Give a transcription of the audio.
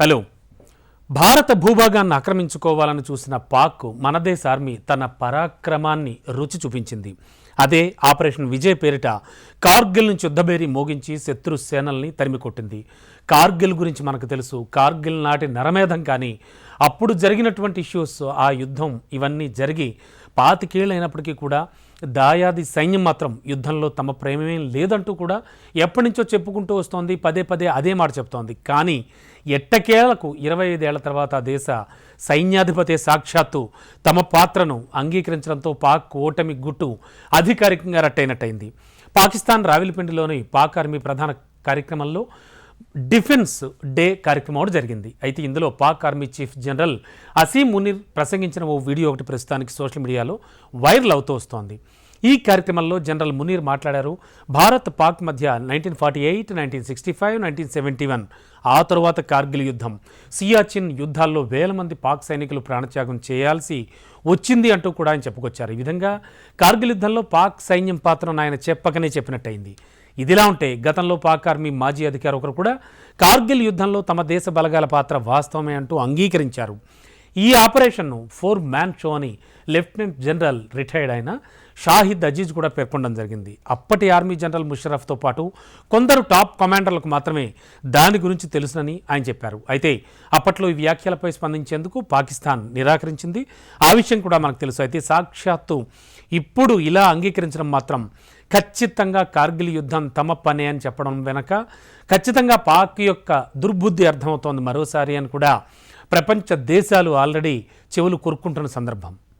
Hello. భారత భూభాగాన్ని ఆక్రమించుకోవాలని చూసిన పాక్ మన దేశ ఆర్మీ తన పరాక్రమాన్ని రుచి చూపించింది. అదే ఆపరేషన్ విజయ్ పేరిట కార్గిల్ నుంచి యుద్ధబేరి మోగించి శత్రు సేనల్ని తరిమి కొట్టింది కార్గిల్ గురించి మనకు తెలుసు. కార్గిల్ నాటి నరమేధం కానీ అప్పుడు జరిగినటువంటి ఇష్యూస్ ఆ యుద్ధం ఇవన్నీ జరిగి పాతికేళ్ళైనప్పటికీ కూడా దాయాది సైన్యం మాత్రం యుద్ధంలో తమ ప్రేమేం లేదంటూ కూడా ఎప్పటి నుంచో చెప్పుకుంటూ వస్తోంది పదే పదే అదే మాట చెప్తోంది. కానీ ఎట్టకేలకు ఇరవై ఐదేళ్ళ తర్వాత ఆ దేశ సైన్యాధిపతి సాక్షాత్తు తమ పాత్రను అంగీకరించడంతో పాక్ ఓటమి గుట్టు అధికారికంగా రట్టయినట్టయింది. పాకిస్తాన్ రావిలిపిండిలోని పాక్ ఆర్మీ ప్రధాన కార్యక్రమంలో డిఫెన్స్ డే కార్యక్రమం జరిగింది. అయితే ఇందులో Pak army chief general Asim Munir ప్రసంగించిన ఓ వీడియో ఒకటి ప్రస్తుతానికి సోషల్ మీడియాలో వైరల్ అవుతూ వస్తోంది. ఈ కార్యక్రమంలో జనరల్ మునీర్ మాట్లాడారు భారత్ పాక్ మధ్య nineteen forty eight nineteen sixty five nineteen seventy one ఆ తర్వాత కార్గిల్ యుద్ధం. సియాచిన్ యుద్ధాల్లో వేల మంది పాక్ సైనికులు ప్రాణత్యాగం చేయాల్సి వచ్చింది అంటూ కూడా ఆయన చెప్పుకొచ్చారు. ఈ విధంగా కార్గిల్ యుద్ధంలో పాక్ సైన్యం పాత్రను ఆయన చెప్పకనే చెప్పినట్టయింది. ఇదిలా ఉంటే గతంలో పాక్ ఆర్మీ మాజీ అధికారి ఒకరు కూడా కార్గిల్ యుద్ధంలో తమ దేశ బలగాల పాత్ర వాస్తవమే అంటూ అంగీకరించారు. ఈ ఆపరేషన్ను ఫోర్ మ్యాన్ షో అని లెఫ్టినెంట్ జనరల్ రిటైర్డ్ అయిన షాహిద్ అజీజ్ కూడా పేర్కొనడం జరిగింది. అప్పటి ఆర్మీ జనరల్ ముషరఫ్తో పాటు కొందరు టాప్ కమాండర్లకు మాత్రమే దాని గురించి తెలుసునని ఆయన చెప్పారు. అయితే అప్పట్లో ఈ వ్యాఖ్యలపై స్పందించేందుకు పాకిస్తాన్ నిరాకరించింది. ఆ విషయం కూడా మనకు తెలుసు. అయితే సాక్షాత్తు ఇప్పుడు ఇలా అంగీకరించడం మాత్రం ఖచ్చితంగా కార్గిల్ యుద్ధం తమ పనే అని చెప్పడం వెనక ఖచ్చితంగా పాక్ యొక్క దుర్బుద్ధి అర్థమవుతోంది మరోసారి అని కూడా ప్రపంచ దేశాలు ఆల్రెడీ చెవులు కొరుక్కుంటున్న సందర్భం.